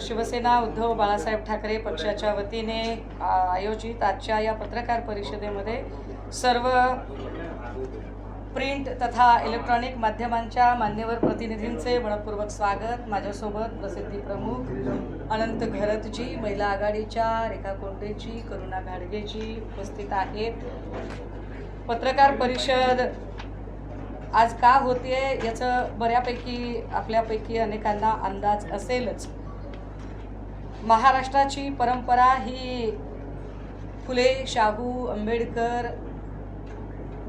शिवसेना उद्धव बाळासाहेब ठाकरे पक्षाच्या वतीने आ, आयोजित आजच्या या पत्रकार परिषदेमध्ये सर्व प्रिंट तथा इलेक्ट्रॉनिक माध्यमांच्या मान्यवर प्रतिनिधींचे मनपूर्वक स्वागत. माझ्यासोबत प्रसिद्धी प्रमुख अनंत घरतजी महिला आघाडीच्या रेखा कोंडेची करुणा घाडगेजी उपस्थित आहेत. पत्रकार परिषद आज का होतीये याचं बऱ्यापैकी आपल्यापैकी अनेकांना अंदाज असेलच. महाराष्ट्राची परंपरा ही फुले शाहू आंबेडकर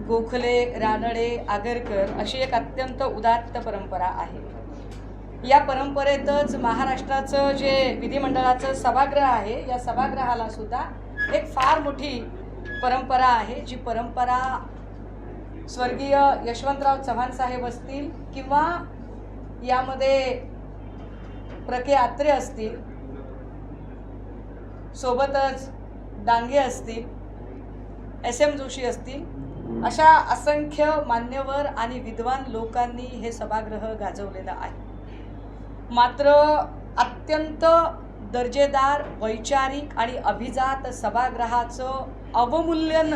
गोखले रानडे आगरकर अशी एक अत्यंत उदात्त परंपरा आहे. या परंपरेतच महाराष्ट्राचं जे विधिमंडळाचं सभागृह आहे या सभागृहाला सुद्धा एक फार मोठी परंपरा आहे जी परंपरा स्वर्गीय यशवंतराव चव्हाण साहेब असतील किंवा यामध्ये प्रके आत्रे असतील सोबतच डांगे असतील एस एम जोशी असतील अशा असंख्य मान्यवर आणि विद्वान लोकांनी हे सभागृह गाजवलेलं आहे. मात्र अत्यंत दर्जेदार वैचारिक आणि अभिजात सभागृहाचं अवमूल्यन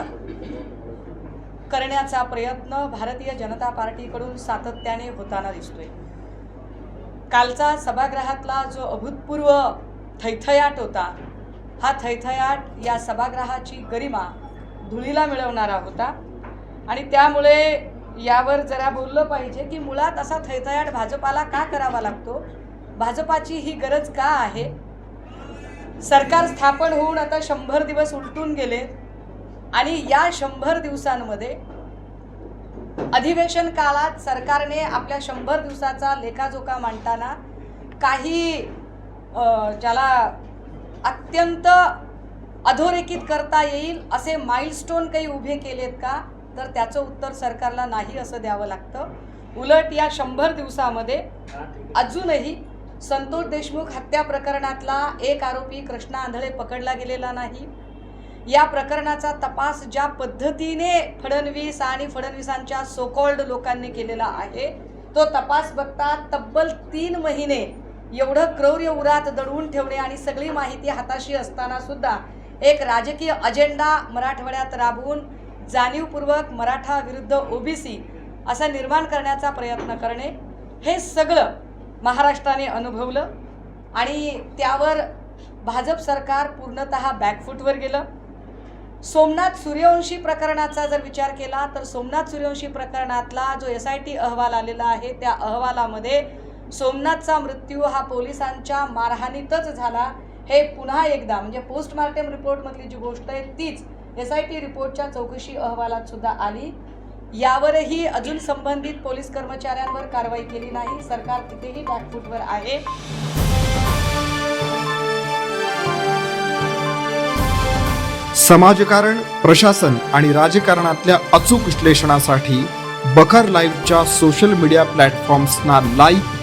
करण्याचा प्रयत्न भारतीय जनता पार्टीकडून सातत्याने होताना दिसतोय. कालचा सभागृहातला जो अभूतपूर्व थैथयाट होता हा थैथयाट या सभागृहाची गरिमा धुळीला मिळवणारा होता. आणि त्यामुळे यावर जरा बोललं पाहिजे की मुळात असा थैथयाट भाजपाला का करावा लागतो? भाजपाची ही गरज का आहे? सरकार स्थापन होऊन आता शंभर दिवस उलटून गेले आणि या शंभर दिवसांमध्ये अधिवेशन काळात सरकारने आपल्या शंभर दिवसाचा लेखाजोखा मांडताना काही ज्याला अत्यंत अधोरेखित करता येईल असे माइलस्टोन काही उभे केलेत का? तर त्याचं उत्तर सरकारला नाही असं द्यावं लागतं. उलट या शंभर दिवसामध्ये अजूनही संतोष देशमुख हत्या प्रकरणातला एक आरोपी कृष्णा आंधळे पकडला गेलेला नाही. या प्रकरणाचा तपास ज्या पद्धतीने फडणवीस आणि फडणवीसांच्या सोकॉल्ड लोकांनी केलेला आहे तो तपास बघता तब्बल तीन महिने एवढं क्रौर्य उरात दडवून ठेवणे आणि सगळी माहिती हाताशी असताना सुद्धा एक राजकीय अजेंडा मराठवाड्यात राबवून जाणीवपूर्वक मराठा विरुद्ध ओबीसी असा निर्माण करण्याचा प्रयत्न करणे हे सगळं महाराष्ट्राने अनुभवलं आणि त्यावर भाजप सरकार पूर्णतः बॅकफूटवर गेलं. सोमनाथ सूर्यवंशी प्रकरणाचा जर विचार केला तर सोमनाथ सूर्यवंशी प्रकरणातला जो एस आय टी अहवाल आलेला आहे त्या अहवालामध्ये सोमनाथचा मृत्यू हा पोलिसांच्या मारहाणीतच झाला. हे पुन्हा एकदा म्हणजे पोस्टमार्टम रिपोर्टमधली जी गोष्ट आहे तीच एस आय टी रिपोर्टच्या चौकशी अहवालात सुद्धा आली. यावरही अजून संबंधित पोलीस कर्मचाऱ्यांवर कारवाई केली नाही. सरकार तिथेही बॅकफूटवर आहे. समाजकारण प्रशासन आणि राजकारणातल्या अचूक विश्लेषणासाठी बखर लाईव्हच्या सोशल मीडिया प्लॅटफॉर्म्सना लाईक